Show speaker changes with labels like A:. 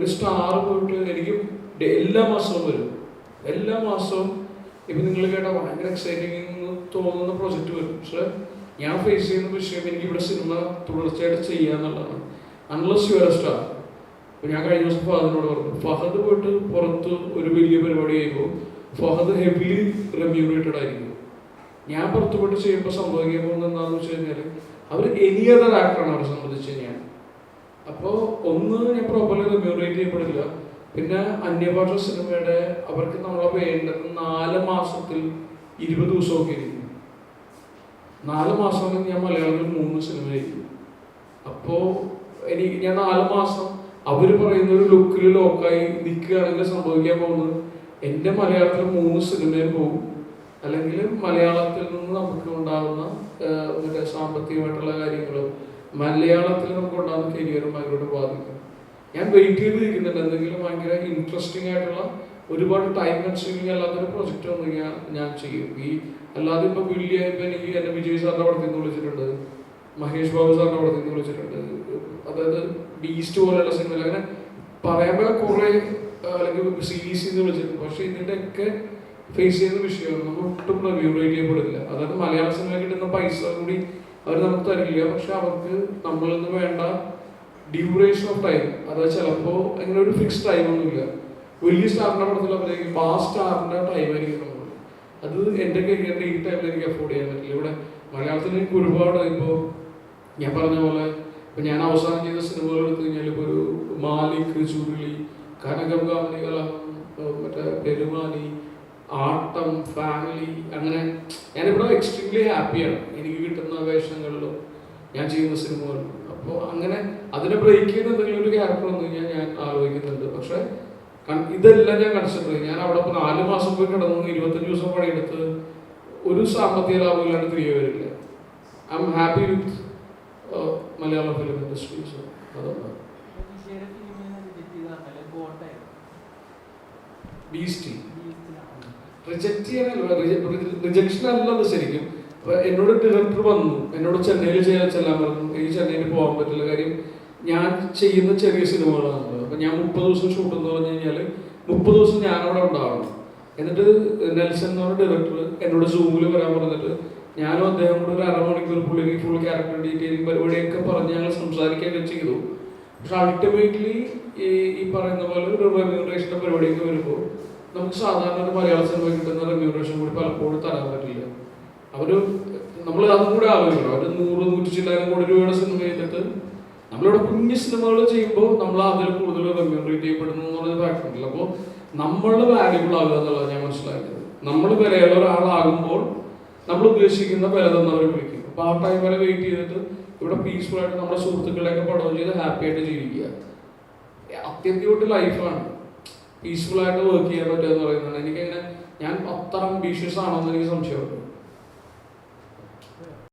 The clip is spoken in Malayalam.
A: ഒരു സ്റ്റാർ പോയിട്ട് എനിക്ക് എല്ലാ മാസവും വരും. എല്ലാ മാസവും ഇപ്പം നിങ്ങൾ കേട്ട ഭയങ്കര എക്സൈറ്റിംഗ് എന്ന് തോന്നുന്ന പ്രൊജക്റ്റ് വരും. പക്ഷെ ഞാൻ ഫേസ് ചെയ്യുന്ന വിഷയം എനിക്ക് ഇവിടെ സിനിമ തുടർച്ചയായിട്ട് ചെയ്യുക എന്നുള്ളതാണ്. അൺലസ് യുവർ സ്റ്റാർ ഇപ്പം ഞാൻ കഴിഞ്ഞ ദിവസം ഫഹദിനോട് പറഞ്ഞു ഫഹദ് പോയിട്ട് പുറത്ത് ഒരു വലിയ പരിപാടി ചെയ്യുമ്പോൾ ഫഹദ് ഹെവിലി റെമ്യൂണേറ്റഡ് ആയിരിക്കും. ഞാൻ പുറത്ത് പോയിട്ട് ചെയ്യുമ്പോൾ സംഭവിക്കാൻ പോകുന്നത് എന്താണെന്ന് വെച്ച് കഴിഞ്ഞാൽ അവർ എനി അതർ ആക്ടറാണ് അവരെ സംബന്ധിച്ച് അപ്പോൾ ഒന്ന് ഞാൻ പ്രോപ്പർലി റെമ്യൂണേറ്റ് ചെയ്യപ്പെടില്ല. പിന്നെ അന്യഭാഷ സിനിമയുടെ അവർക്ക് നമ്മളെ വേണ്ടത് നാല് മാസത്തിൽ ഇരുപത് ദിവസമൊക്കെ ഇരിക്കും നാല് മാസം ഞാൻ മലയാളത്തിൽ മൂന്ന് സിനിമ ചെയ്യും. അപ്പോൾ എനിക്ക് ഞാൻ നാല് മാസം അവർ പറയുന്ന ഒരു ലുക്കിൽ ലോക്കായി നിൽക്കുകയാണെങ്കിൽ സംഭവിക്കാൻ പോകുന്നത്. എന്റെ മലയാളത്തിൽ മൂന്ന് സിനിമയിൽ പോകും. അല്ലെങ്കിൽ മലയാളത്തിൽ നിന്ന് നമുക്ക് ഉണ്ടാകുന്ന മറ്റേ സാമ്പത്തികമായിട്ടുള്ള കാര്യങ്ങളും മലയാളത്തിൽ നമുക്ക് ഉണ്ടാകുന്ന കരിയറും ഭയങ്കരമായിട്ട് ബാധിക്കും. ഞാൻ വെയിറ്റ് ചെയ്ത് നിൽക്കുന്നുണ്ട് എന്തെങ്കിലും ഭയങ്കര ഇൻട്രസ്റ്റിംഗ് ആയിട്ടുള്ള ഒരുപാട് ടൈം കൺസ്യൂമിങ് അല്ലാത്തൊരു പ്രൊജക്റ്റ് ഒന്നും ഞാൻ ഞാൻ ചെയ്യും. ഈ അല്ലാതെ ഇപ്പൊ വലിയ ഇപ്പൊ എനിക്ക് എന്നെ വിജയ് സാറിന്റെ പടത്തിൽ നിന്ന് വിളിച്ചിട്ടുണ്ട്. മഹേഷ് ബാബു സാറിന്റെ പടത്തിൽ നിന്ന് വിളിച്ചിട്ടുണ്ട്. അതായത് ബീസ്റ്റ് പോലെയുള്ള സിനിമ അങ്ങനെ പറയാൻ പോലെ കുറെ അല്ലെങ്കിൽ സീരീസ് നിന്ന് വിളിച്ചിട്ടുണ്ട്. പക്ഷെ ഇതിന്റെ ഒക്കെ ഫേസ് ചെയ്യുന്ന വിഷയമാണ്. നമ്മൾ ഒട്ടും റെമ്യൂണേറ്റ് ചെയ്യപ്പെടില്ല. അതായത് മലയാള സിനിമ കിട്ടുന്ന പൈസ കൂടി അവർ നമുക്ക് തരില്ല. പക്ഷെ അവർക്ക് നമ്മളിൽ നിന്ന് വേണ്ട ഡ്യൂറേഷൻ ഓഫ് ടൈം അതായത് ചിലപ്പോൾ അങ്ങനെ ഒരു ഫിക്സ് ടൈം ഒന്നുമില്ല. വലിയ സ്റ്റാറിന്റെ പടത്തിൽ അഭിനയിക്കും ആ സ്റ്റാറിന്റെ ടൈം ആയിരിക്കും നമ്മൾ അത് എന്റെ കരിയറിന്റെ ഈ ടൈമിൽ എനിക്ക് അഫോർഡ് ചെയ്യാൻ പറ്റില്ല. ഇവിടെ മലയാളത്തിൽ എനിക്ക് ഒരുപാട് ഇപ്പോൾ ഞാൻ പറഞ്ഞ പോലെ ഇപ്പൊ ഞാൻ അവസാനം ചെയ്ത സിനിമകൾ എടുത്തു കഴിഞ്ഞാൽ ഇപ്പോൾ ഒരു മാലിക് ചുരുളി കനകം കാമനികളം മറ്റേ പെരുമാനി ആട്ടം ഫാമിലി അങ്ങനെ ഞാനിവിടെ എക്സ്ട്രീംലി ഹാപ്പിയാണ് എനിക്ക് കിട്ടുന്ന വേഷങ്ങളിലും ഞാൻ ചെയ്യുന്ന സിനിമകളിലും. അപ്പോൾ അങ്ങനെ അതിനെ ബ്രേക്ക് ചെയ്യുന്ന എന്തെങ്കിലും ഒരു ക്യാരക്ടർ വന്നു കഴിഞ്ഞാൽ ഞാൻ ആലോചിക്കുന്നുണ്ട്. പക്ഷെ ഇതെല്ലാം ഞാൻ കൺസിഡർ ചെയ്യും. ഞാൻ അവിടെ ഇപ്പോൾ നാല് മാസം പോയി കിടന്നു ഇരുപത്തഞ്ച് ദിവസം പണിയെടുത്ത് ഒരു സാമ്പത്തിക ലാഭം ഇല്ലാണ്ട് തിരികെ വരില്ല. I'm happy with Malayalam film industry so
B: ബോട്ടായിരുന്നു
A: ബീസ്റ്റി റിജക്ട് ചെയ്യാനല്ല റിജക്ഷൻ അല്ലത് ശരിക്കും. എന്നോട് ഡയറക്ടർ വന്നു. എന്നോട് ചെന്നൈയിൽ ചെയ്യാൻ ചെല്ലാൻ പറഞ്ഞു. എനിക്ക് ചെന്നൈയിൽ പോകാൻ പറ്റില്ല കാര്യം. ഞാൻ ചെയ്യുന്ന ചെറിയ സിനിമകളാണ് അപ്പൊ ഞാൻ മുപ്പത് ദിവസം ഷൂട്ട് എന്ന് പറഞ്ഞു കഴിഞ്ഞാൽ മുപ്പത് ദിവസം ഞാൻ അവിടെ ഉണ്ടാവണം. എന്നിട്ട് നെൽസൺ എന്ന് പറഞ്ഞ ഡയറക്ടർ എന്നോട് സൂമിൽ വരാൻ പറഞ്ഞിട്ട് ഞാനും അദ്ദേഹം കൂടെ ഒരു അരമണിക്കൂർ പുള്ളിക്ക് ഫുൾ ക്യാരക്ടർ ഡീറ്റെയിലിംഗ് പരിപാടിയൊക്കെ പറഞ്ഞ് ഞങ്ങൾ സംസാരിക്കുകയൊക്കെ ചെയ്തു. പക്ഷെ അൾട്ടിമേറ്റ്ലി ഈ പറയുന്ന പോലെ ഒരു റെമ്യൂണറേഷന്റെ പരിപാടിയൊക്കെ വരുമ്പോൾ നമുക്ക് സാധാരണ ഒരു മലയാള സിനിമ കിട്ടുന്ന റെമ്യൂണേഷൻ കൂടി പലപ്പോഴും തരാൻ പറ്റില്ല. അവർ നമ്മൾ അതും കൂടെ ആലോചിക്കണം. അവർ നൂറ് നൂറ്റി ചില്ലായിരം കോടി രൂപയുടെ സിനിമ ചെയ്തിട്ട് നമ്മളിവിടെ കുഞ്ഞു സിനിമകൾ ചെയ്യുമ്പോൾ നമ്മൾ അതിൽ കൂടുതൽ റെമ്യൂണറേറ്റ് ചെയ്യപ്പെടുന്നു എന്നുള്ളൊരു ഫാക്ടർ ഉണ്ടല്ലോ. അപ്പോൾ നമ്മൾ വാല്യൂബിൾ ആവുക എന്നുള്ളത് ഞാൻ മനസ്സിലാക്കിയത്. നമ്മൾ വിലയുള്ള ഒരാളാകുമ്പോൾ നമ്മൾ ഉദ്ദേശിക്കുന്ന വില അവർ വിളിക്കും. അപ്പോൾ ആ ടൈം വരെ വെയിറ്റ് ചെയ്തിട്ട് ഇവിടെ പീസ്ഫുൾ ആയിട്ട് നമ്മുടെ സുഹൃത്തുക്കളെയൊക്കെ പടം ചെയ്ത് ഹാപ്പി ആയിട്ട് ജീവിക്കുക. അത്യന്തിയോട്ട് ലൈഫാണ് പീസ്ഫുൾ ആയിട്ട് വർക്ക് ചെയ്യാൻ പറ്റുക എന്ന് പറയുന്നത് എനിക്കങ്ങനെ ഞാൻ അത്ര ആണോ എന്ന് എനിക്ക് സംശയമുണ്ട്.